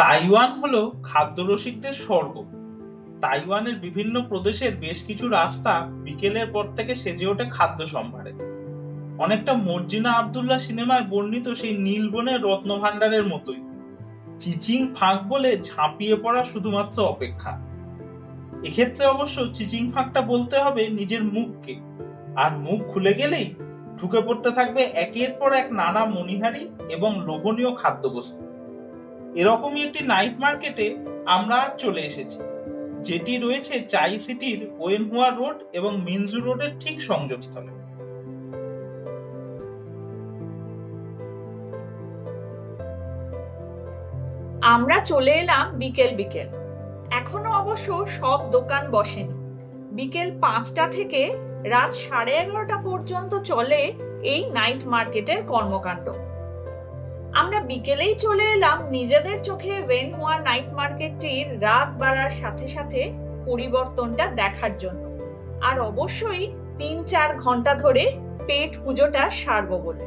Taiwan হলো খাদ্যরসিকদের স্বর্গ। তাইওয়ানের বিভিন্ন প্রদেশের বেশ কিছু রাস্তা বিকেলের পর থেকে সেজে ওঠে খাদ্য সম্ভারে। অনেকটা মর্জিনা আব্দুল্লাহ সিনেমায় বর্ণিত সেই নীলবনের রত্নভাণ্ডারের মতোই। চিচিং ফাঁক বলে ঝাঁপিয়ে পড়া শুধুমাত্র অপেক্ষা। এক্ষেত্রে অবশ্য চিচিং ফাঁকটা বলতে হবে নিজের মুখকে। আর মুখ খুলে গেলেই ঢুকে পড়তে থাকবে একের পর এক নানা মণিহারি এবং লোভনীয় খাদ্যবস্তু। এরকমই একটি নাইট মার্কেটে আমরা চলে এসেছি, যেটি রয়েছে চাই সিটির ওয়েনহুয়া রোড এবং মিনজু রোডের ঠিক সংযোগস্থলে। আমরা চলে এলাম বিকেল বিকেল। এখনও অবশ্য সব দোকান বসেনি। বিকেল পাঁচটা থেকে রাত সাড়ে এগারোটা পর্যন্ত চলে এই নাইট মার্কেটের কর্মকাণ্ড। আমরা বিকেলেই চলে এলাম। নিজেদের চোখে ওয়েন হোয়া নাইট মার্কেটটির রাত বাড়ার সাথে সাথে পরিবর্তনটা দেখার জন্য। আর অবশ্যই তিন চার ঘণ্টা ধরে পেট পুজোটা সারবো বলে।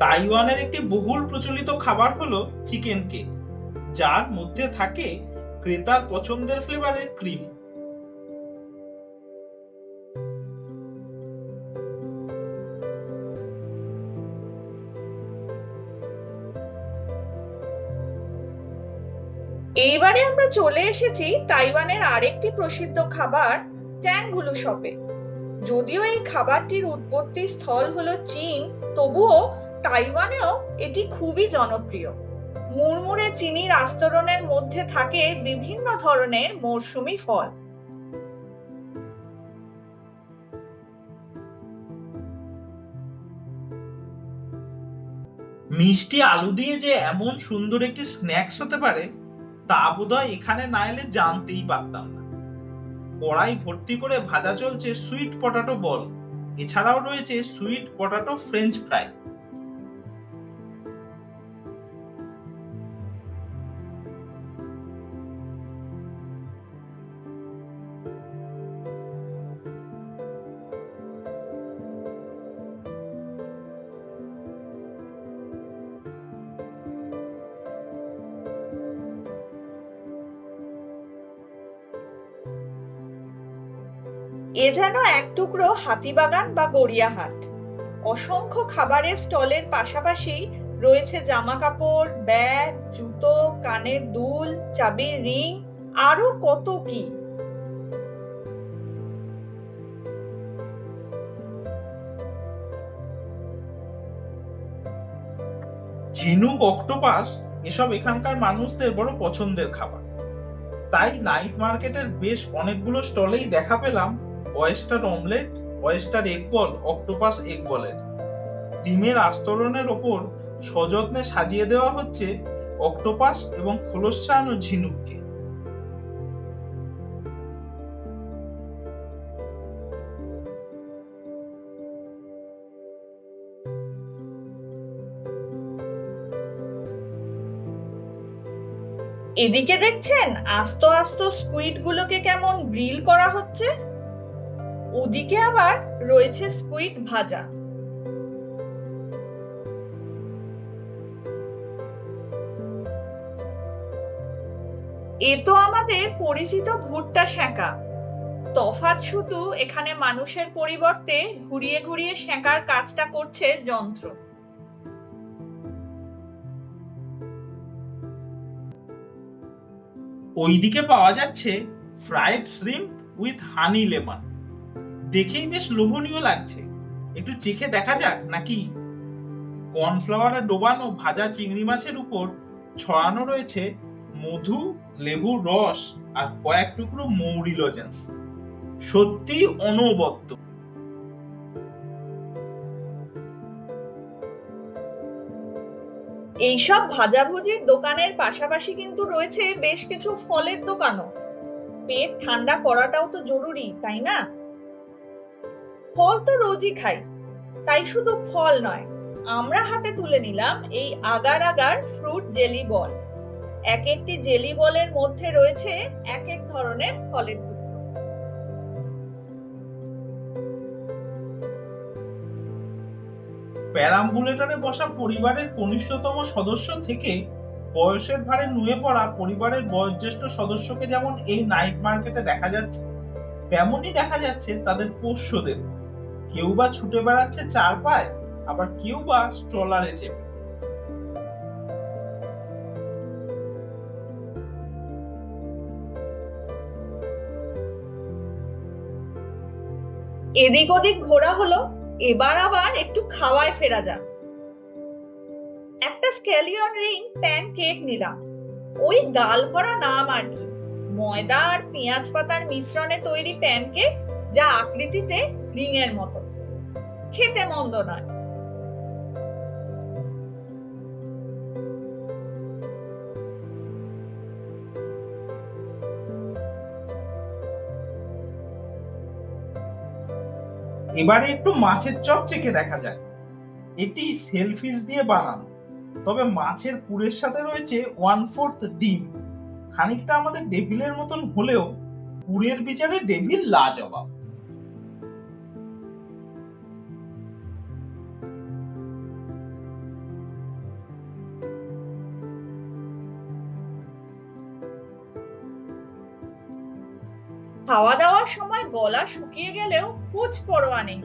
তাইওয়ানের একটি বহুল প্রচলিত খাবার হলো চিকেন কেক, যার মধ্যে থাকে ক্রেতার পছন্দের ফ্লেভারের ক্রিম। এইবারে আমরা চলে এসেছি তাইওয়ানের আরেকটি প্রসিদ্ধ খাবার, ট্যাংগুলু শপে। যদিও এই খাবারটির উৎপত্তি স্থল হলো চীন, তবুও তাইওয়ানেও এটি খুবই জনপ্রিয়। মুড়মুড়ে চিনির আস্তরণের মধ্যে থাকে বিভিন্ন ধরনের মরশুমি ফল। মিষ্টি আলু দিয়ে যে এমন সুন্দর একটি স্ন্যাক্স হতে পারে তা বোধহয় এখানে না এলে জানতেই পারতাম না। কড়াই ভর্তি করে ভাজা চলছে সুইট পটাটো বল। এছাড়াও রয়েছে সুইট পটাটো ফ্রেঞ্চ ফ্রাই এ যেন এক টুকরো হাতিবাগান বা গড়িয়াহাট। অসংখ্য খাবারের স্টলের পাশাপাশি রয়েছে জামা কাপড় ব্যাগ, জুতো, কানের দুল, চাবির রিং, আরও কত কি। ঝিনুক, অক্টোপাস, এসব এখানকার মানুষদের বড় পছন্দের খাবার। তাই নাইট মার্কেটের বেশ অনেকগুলো স্টলেই দেখা পেলাম oyster omelette oyster egg ball octopus egg বলের ডিমের আস্তরণের ওপর সযত্নে সাজিয়ে দেওয়া হচ্ছে অক্টোপাস এবং খোলস ছাড়ানো ঝিনুককে। এদিকে দেখছেন আস্ত আস্ত স্কুইড গুলোকে কেমন গ্রিল করা হচ্ছে? ওদিকে আবার রয়েছে স্কুইড ভাজা। এ তো আমাদের পরিচিত ভুট্টা সেঁকা তফাৎ শুধু এখানে মানুষের পরিবর্তে ঘুরিয়ে ঘুরিয়ে সেঁকার কাজটা করছে যন্ত্র। ওইদিকে পাওয়া যাচ্ছে fried shrimp with honey lemon দেখেই বেশ লোভনীয় লাগছে। একটু চেখে দেখা যাক নাকি? কর্নফ্লাওয়ারে ডোবানো ভাজা চিংড়ি মাছের উপর ছড়ানো রয়েছে মধু লেবুর রস আর কয়েক টুকরো মৌরি লজেন্স। সত্যি অনবদ্য। এইসব ভাজাভুজির দোকানের পাশাপাশি কিন্তু রয়েছে বেশ কিছু ফলের দোকানও। পেট ঠান্ডা করাটাও তো জরুরি, তাই না? ফল তো রোজই খাই, তাই শুধু ফল নয়, আমরা হাতে তুলে নিলাম এই agar agar fruit jelly ball. এক একটি জেলি বলের মধ্যে রয়েছে এক এক ধরনের ফলের টুকরো। প্যারাম্বুলেটরে বসা পরিবারের কনিষ্ঠতম সদস্য থেকে বয়সের ভারে নুয়ে পড়া পরিবারের বয়োজ্যেষ্ঠ সদস্যকে যেমন এই নাইট মার্কেটে দেখা যাচ্ছে, তেমনই দেখা যাচ্ছে তাদের পোষ্যদের। কেউ বা ছুটে বেড়াচ্ছে চার পায়, আবার কেউ বা স্ট্রলারে চেপে। এদিক ওদিক ঘোরা হলো, এবার আবার একটু খাওয়ায় ফেরা যাক। একটা স্ক্যালিয়ন রিং প্যান কেক নিলাম। ওই গাল ভরা নাম আর কি। ময়দা আর পেঁয়াজ পাতার মিশ্রণে তৈরি প্যানকেক যা আকৃতিতে রিং এর মতো। খেতে মন্দ নয়। এবারে একটু মাছের চপ চেখে দেখা যায় এটি সেলফিস দিয়ে বানানো। তবে মাছের পুরের সাথে রয়েছে ওয়ান ফোর্থ ডিম। খানিকটা আমাদের ডেভিলের মতন হলেও পুরের বিচারে ডেভিল লাজবাব। খাওয়া দাওয়ার সময় গলা শুকিয়ে গেলেও কুচ পরোয়া নেই।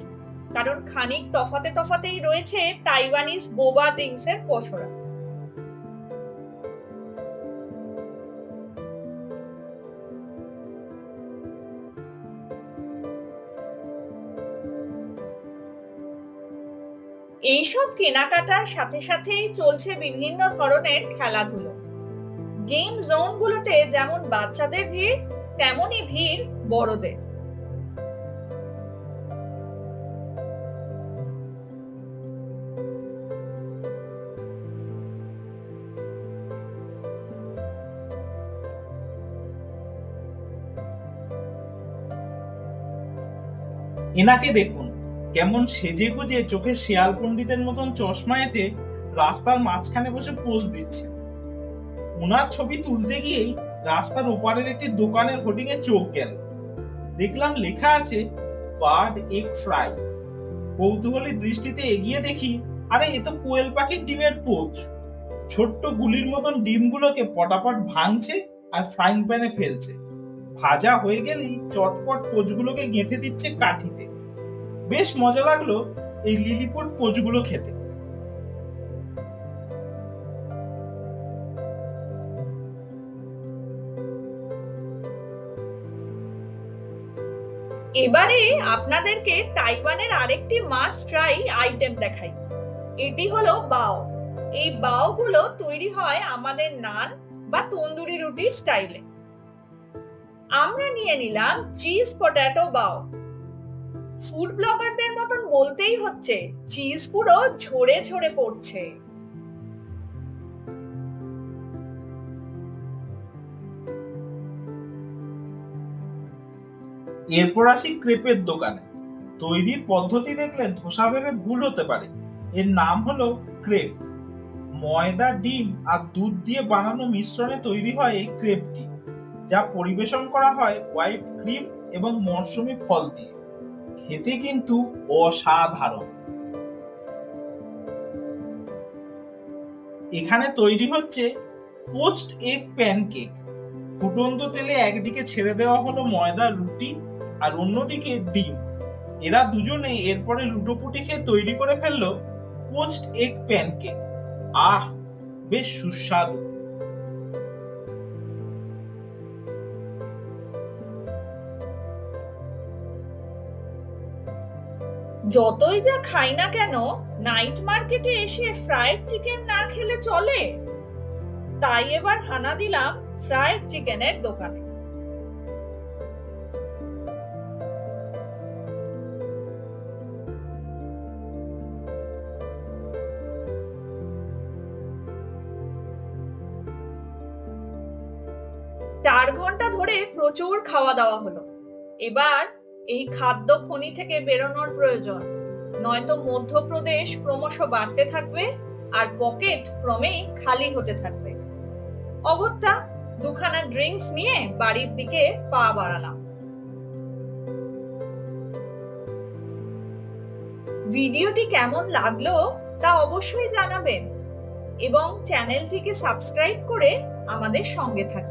কারণ খানিক তফাতে তফাতেই রয়েছে তাইওয়ানিজ বোবা ড্রিঙ্কস এর পসরা। এইসব কেনাকাটার সাথে সাথেই চলছে বিভিন্ন ধরনের খেলাধুলো। গেম জোনগুলোতে যেমন বাচ্চাদের ভিড়, তেমনই ভিড় বড়দের। এনাকে দেখুন, কেমন সেজে গুজে চোখে শেয়াল পণ্ডিতের মতন চশমা এঁটে রাস্তার মাঝখানে বসে পোজ দিচ্ছে। ওনার ছবি তুলতে গিয়েই রাস্তার ওপারের একটি দোকানের হোর্ডিং এ চোখ গেল। দেখলাম লেখা আছে বার্ড এগ ফ্রাই। কৌতূহলী দৃষ্টিতে এগিয়ে দেখি, আরে, এ তো কোয়েল পাখির ডিমের পোচ। ছোট্ট গুলির মতন ডিমগুলোকে পটাপট ভাঙছে আর ফ্রাইং প্যানে ফেলছে। ভাজা হয়ে গেলেই চটপট পোচগুলোকে গেঁথে দিচ্ছে কাঠিতে। বেশ মজা লাগল এই লিলিপুট পোচগুলো খেতে। এবারে আপনাদেরকে তাইওয়ানের আরেকটি মাস ট্রাই আইটেম দেখাই। এটি হলো বাও। এই বাও গুলো তৈরি হয় আমাদের নান বা তন্দুরি রুটির স্টাইলে আমরা নিয়ে নিলাম চিজ পটাটো বাও। ফুড ব্লগারদের মতন বলতেই হচ্ছে চিজ পুরো ঝরে ঝরে পড়ছে। এরপর আসি ক্রেপের দোকানে। তৈরির পদ্ধতি দেখলে ধোসা ভেবে ভুল হতে পারে। এর নাম হলো ক্রেপ। ময়দা, ডিম আর দুধ দিয়ে বানানো মিশ্রণে তৈরি হয় এই ক্রেপটি, যা পরিবেশন করা হয় হোয়াইট ক্রিম এবং মরশুমি ফল দিয়ে। খেতে কিন্তু অসাধারণ। এখানে তৈরি হচ্ছে পোস্ট এগ প্যানকেক। ফুটন্ত তেলে একদিকে ছেড়ে দেওয়া হলো ময়দার রুটি আর অন্যদিকে ডিম। এরা দুজনে এরপরে লুটোপুটি খেয়ে তৈরি করে ফেলল পোস্ট এগ প্যানকেক। আহ, বেশ সুস্বাদু। যতই যা খাই না কেন, নাইট মার্কেটে এসে ফ্রাইড চিকেন না খেলে চলে। তাই এবার হানা দিলাম ফ্রাইড চিকেনের দোকানে। প্রচুর খাওয়া দাওয়া হলো। এবার এই খাদ্য খনি থেকে বেরোনোর প্রয়োজন। নয়তো মধ্যপ্রদেশ ক্রমশ বাড়তে থাকবে আর পকেট ক্রমেই খালি হতে থাকবে। অগত্যা দুখানা ড্রিঙ্কস নিয়ে বাড়ির দিকে পা বাড়ালাম। ভিডিওটি কেমন লাগল তা অবশ্যই জানাবেন এবং চ্যানেলটিকে সাবস্ক্রাইব করে আমাদের সঙ্গে থাকবেন